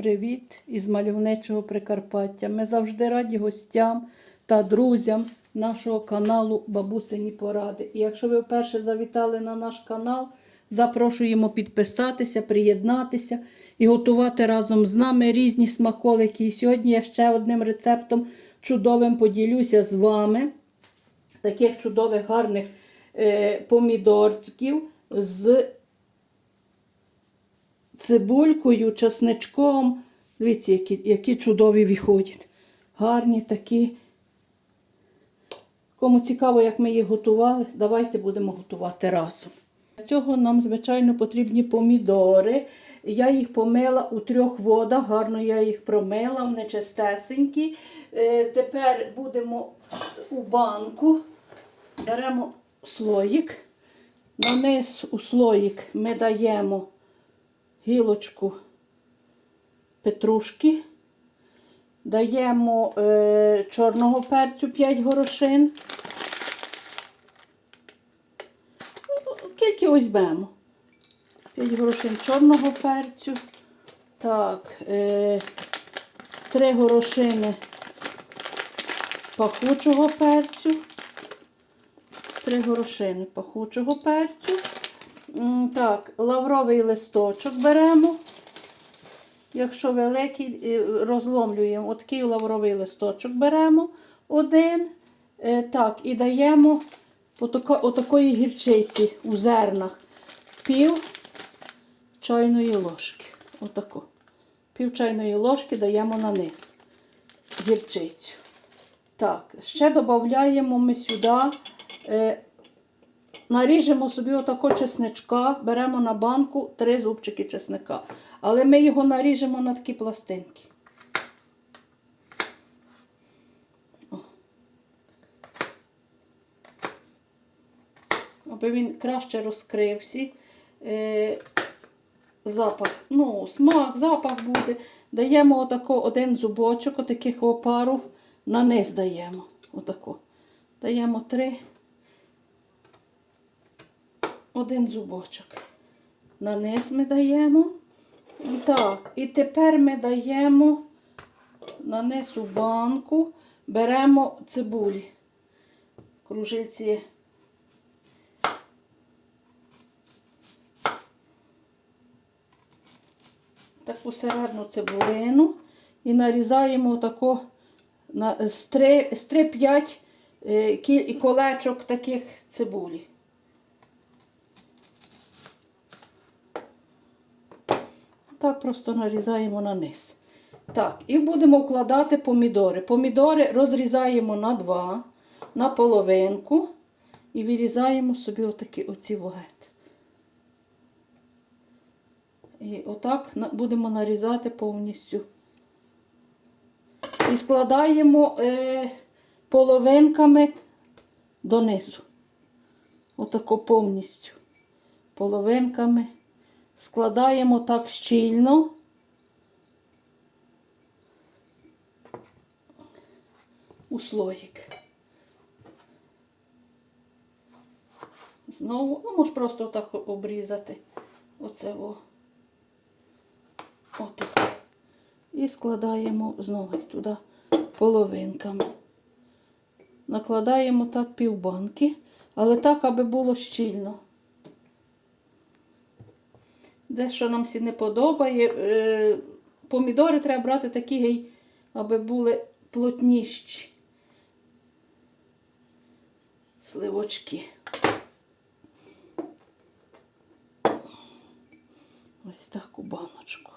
Привіт із мальовничого Прикарпаття. Ми завжди раді гостям та друзям нашого каналу Бабусині Поради. І якщо ви вперше завітали на наш канал, запрошуємо підписатися, приєднатися і готувати разом з нами різні смаколики. І сьогодні я ще одним рецептом чудовим поділюся з вами. Таких чудових гарних е, помідорків з цибулькою, часничком. Дивіться, які, які чудові виходять. Гарні такі. Кому цікаво, як ми їх готували, давайте будемо готувати разом. Для цього нам, звичайно, потрібні помідори. Я їх помила у трьох водах, гарно я їх промила, вони чистесенькі. Е, Тепер будемо у банку, беремо слоїк. На низ у слоїк ми даємо гілочку петрушки, даємо е, чорного перцю 5 горошин. Ну, Скільки ось беремо? 5 горошин чорного перцю. Так, е, 3 горошини пахучого перцю. 3 горошини пахучого перцю. Так, лавровий листочок беремо. Якщо великий, е, розломлюємо отакий лавровий листочок беремо один. Е, Так, і даємо отако- отакої гірчиці у зернах пів чайної ложки. Отако. Пів чайної ложки даємо на низ гірчицю. Так, ще додаємо ми сюди. Наріжемо собі отако чесничка, беремо на банку три зубчики чесника. Але ми його наріжемо на такі пластинки. Аби він краще розкрився. Е, запах, ну, смак, запах буде. Даємо отако один зубочок, отаких опару, на низ даємо. Отако. Даємо три один зубочок. На низ ми даємо. Так, і тепер ми даємо на низ у банку, беремо цибулі. Кружильці. Таку середню цибулину і нарізаємо тако на, з 3-5 е, колечок таких цибулі. Так просто нарізаємо на низ. Так, і будемо вкладати помідори. Помідори розрізаємо на два, на половинку і вирізаємо собі отакі оці вогет. І отак будемо нарізати повністю. І складаємо е, половинками донизу. Отако повністю. Половинками складаємо так щільно. У слоїк. Знову, ну, можеш просто так обрізати. Оце о. Отак. І складаємо знову туди половинками. Накладаємо так півбанки, але так, аби було щільно. Дещо нам всі не подобає. Е, Помідори треба брати такі, аби були плотніші. Сливочки. Ось так у баночку.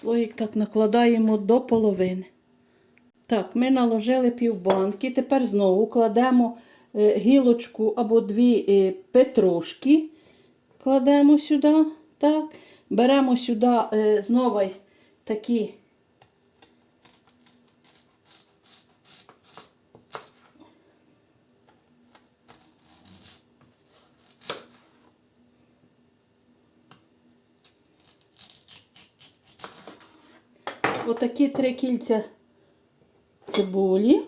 Слоїк так накладаємо до половини. Так, ми наложили півбанки. Тепер знову кладемо гілочку або дві е, петрушки. Кладемо сюди. Так. Беремо сюди е, знову такі отакі три кільця цибулі.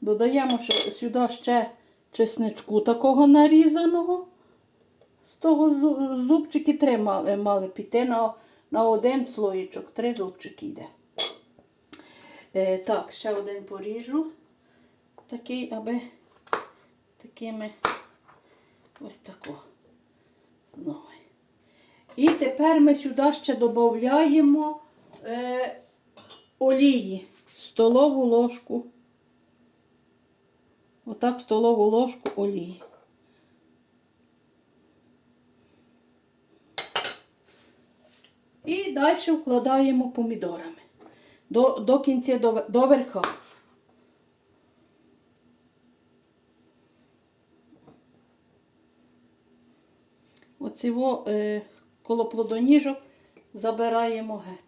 Додаємо сюди ще чесничку такого нарізаного. З того зу- зубчики три мали, мали піти на, на один слоєчок. Три зубчики йде. Е, так, ще один поріжу. Такий, аби такими ось тако. Знову. І тепер ми сюди ще додаємо е, олії. Столову ложку. Отак столову ложку олії. І далі вкладаємо помідорами. До, до кінця, до, до верха. Оцього е, коло плодоніжок забираємо геть.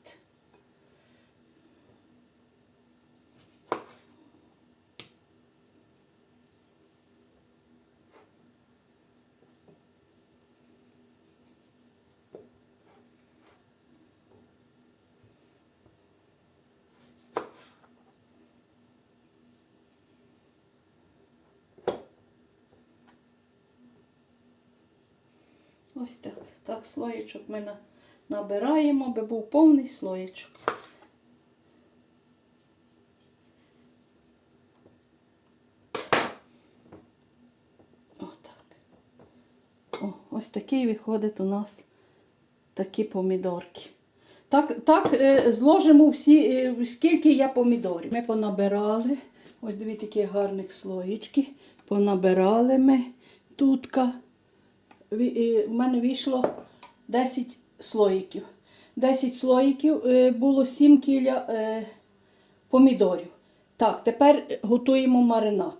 Ось так. Так, слоєчок ми набираємо, аби був повний слоєчок. Ось такий виходить у нас такі помідорки. Так, так е, зложимо всі, е, скільки є помідорів. Ми понабирали. Ось дивіться, які гарних слоєчки. Понабирали ми тутка. І В мене вийшло 10 слоїків. 10 слоїків е, було 7 кіля е, помідорів. Так, тепер готуємо маринад.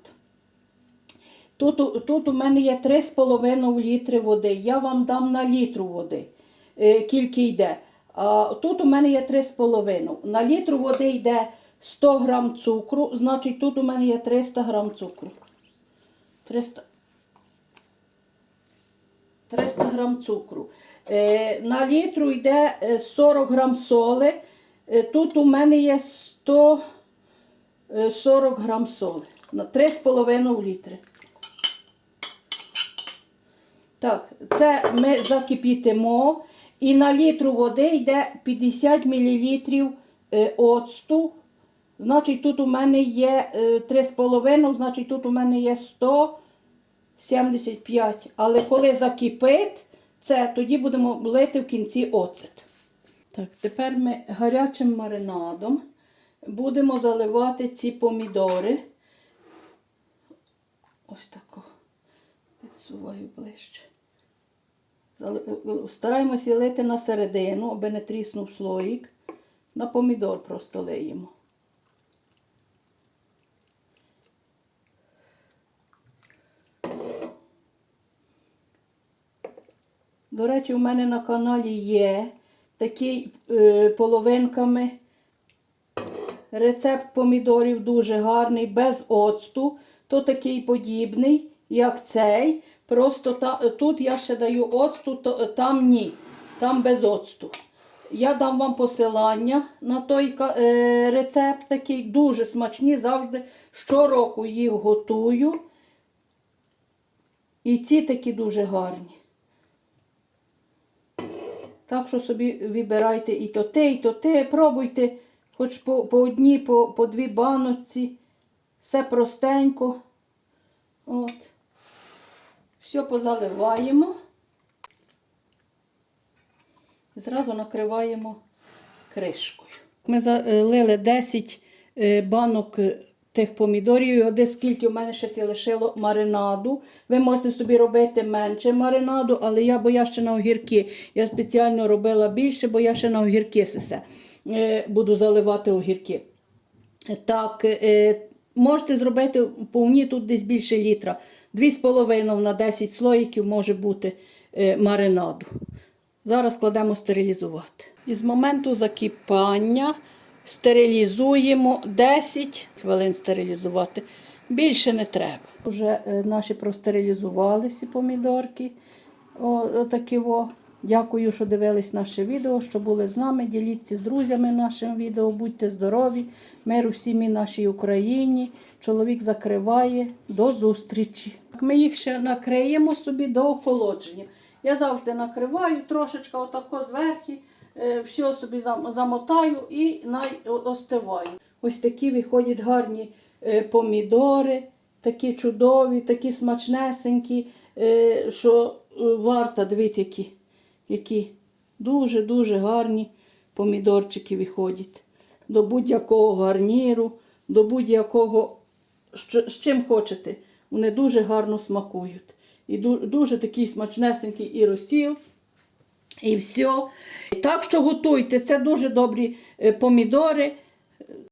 Тут, у- тут у мене є 3,5 літри води. Я вам дам на літру води, е, кільки йде. А тут у мене є 3,5. На літру води йде 100 грам цукру, значить тут у мене є 300 грам цукру. 300, 300 грам цукру. Е, на літру йде е, 40 грам соли. Е, тут у мене є 140 грам соли. На 3,5 літри. Так, це ми закипітимо. І на літру води йде 50 мл оцту. Значить, тут у мене є е, 3,5, значить, тут у мене є 175. Але коли закипить, це тоді будемо лити в кінці оцет. Так, тепер ми гарячим маринадом будемо заливати ці помідори. Ось тако. Підсуваю ближче. Стараємося лити на середину, аби не тріснув слоїк. На помідор просто лиємо. До речі, у мене на каналі є такий е, половинками рецепт помідорів дуже гарний, без оцту. То такий подібний, як цей. Просто та, тут я ще даю оцту, то, там ні. Там без оцту. Я дам вам посилання на той е, рецепт такий, дуже смачні. Завжди щороку їх готую. І ці такі дуже гарні. Так що собі вибирайте і то те, і то те. Пробуйте хоч по, по одній, по, по дві баночці. Все простенько. От. Все позаливаємо. Зразу накриваємо кришкою. Ми залили 10 е, банок е, тих помідорів. І от скільки у мене ще лишило маринаду. Ви можете собі робити менше маринаду, але я, бо я ще на огірки. Я спеціально робила більше, бо я ще на огірки сесе. Е, буду заливати огірки. Так, е, можете зробити повні тут десь більше літра. 2,5 на 10 слоїків може бути е, маринаду. Зараз кладемо стерилізувати. І з моменту закипання стерилізуємо 10 хвилин стерилізувати. Більше не треба. Вже е, наші простерилізувалися помідорки. О, отакі во. Дякую, що дивились наше відео, що були з нами. Діліться з друзями нашим відео. Будьте здорові, миру всім і нашій Україні. Чоловік закриває. До зустрічі. Ми їх ще накриємо собі до охолодження. Я завжди накриваю трошечки отако зверху, все собі замотаю і остиваю. Ось такі виходять гарні е, помідори, такі чудові, такі смачнесенькі, е, що е, варто дивіться, які, які дуже-дуже гарні помідорчики виходять. До будь-якого гарніру, до будь-якого, з чим хочете. Вони дуже гарно смакують. І дуже такий смачнесенький і розсіл, і все. Так що готуйте, це дуже добрі е, помідори.